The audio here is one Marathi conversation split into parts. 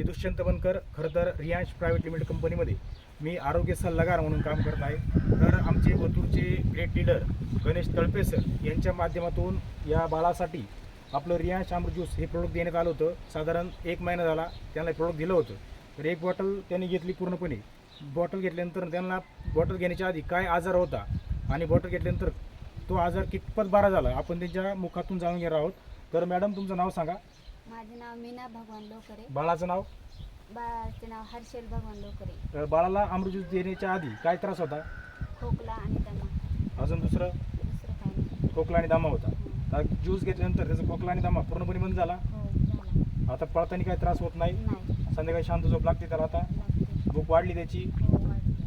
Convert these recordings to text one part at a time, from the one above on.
मी दुष्यंत बनकर खरं तर रियांश प्रायव्हेट लिमिटेड कंपनीमध्ये. मी आरोग्य सल्लागार म्हणून काम करत आहे. तर आमचे वतूरचे great leader Ganesh Talpe sir यांच्या माध्यमातून या बाळासाठी आपलं रियांश आमर ज्यूस हे प्रोडक्ट देण्यात आलं होतं. साधारण एक महिना झाला त्यांना प्रोडक्ट दिलं होतं. तर एक बॉटल त्यांनी घेतली पूर्णपणे. बॉटल घेतल्यानंतर त्यांना बॉटल घेण्याच्या आधी काय आजार होता आणि बॉटल घेतल्यानंतर तो आजार कितपत बरा झाला आपण त्यांच्या मुखातून जाणून घेणार आहोत. तर मॅडम तुमचं नाव सांगा. माझे नाव मीना भगवान लोकरे. बाळाचं नाव? बाळाचे नाव हर्षल भगवान लोकरे. तर बाळाला अमृत ज्यूस देण्याच्या आधी काय त्रास होता? खोकला आणि दमा. अजून दुसरं? दुसरं काही नाही. खोकला आणि दमा होता. तर ज्यूस घेतल्यानंतर त्याचा खोकला आणि दमा पूर्णपणे बंद झाला? हो झाला. आता पळताना काही त्रास होत नाही? नाही. संध्याकाळी शांत झोप लागते त्याला आता? लागते. भूक वाढली त्याची? हो.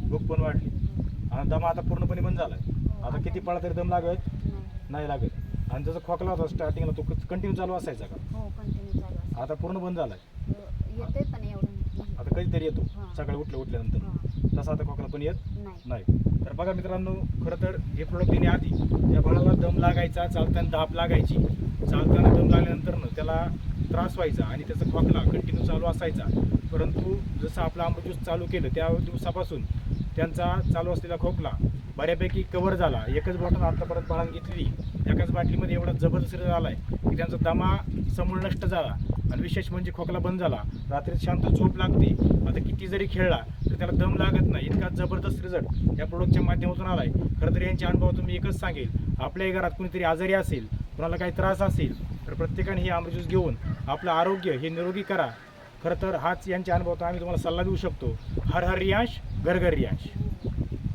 भूक पण वाढली. आणि दमा आता पूर्णपणे बंद झालाय हो, आता किती पळा तरी दम लागत? नाही. नाही लागत. आणि जसं खोकला होता स्टार्टिंगला तो कंटिन्यू चालू असायचा का? हो कंटिन्यू चालू असतं. आता पूर्ण बंद झालाय. येते पण एवढं नाही. आता कधीतरी येतो. हा. सकाळी उठल्या उठल्यानंतर. तसा आता खोकला पण येत नाही. नाही. तर बघा मित्रांनो खरं तर हे प्रोडक्ट देण्याआधी त्या बाळाला दम लागायचा चालताना धाप लागायची. चालताना दम लागल्यानंतर न त्याला त्रास व्हायचा आणि त्याचा खोकला कंटिन्यू चालू असायचा. परंतु जसं आपलं अमृत ज्यूस चालू केलं त्या दिवसापासून त्यांचा चालू असलेला खोकला बऱ्यापैकी कव्हर झाला. एकच बॉटल आतापर्यंत बाळाने घेतलेली. एकाच बाटलीमध्ये एवढा जबरदस्त झाला आला आहे की त्यांचा दमा समूळ नष्ट झाला. आणि विशेष म्हणजे खोकला बंद झाला. रात्री शांत झोप लागते. आता किती जरी खेळला तर त्याला दम लागत नाही. इतका जबरदस्त रिझल्ट या प्रोडक्टच्या माध्यमातून आला आहे खरं तर यांच्या अनुभवातून मी एकच सांगेल. आपल्याही घरात कुणीतरी आजारी असेल कोणाला काही त्रास असेल तर प्रत्येकाने हे आमरज्यूस घेऊन आपलं आरोग्य हे निरोगी करा. खरं तर हाच यांच्या अनुभवातून आम्ही तुम्हाला सल्ला देऊ शकतो. हर हर रियांश घर घर रियांश.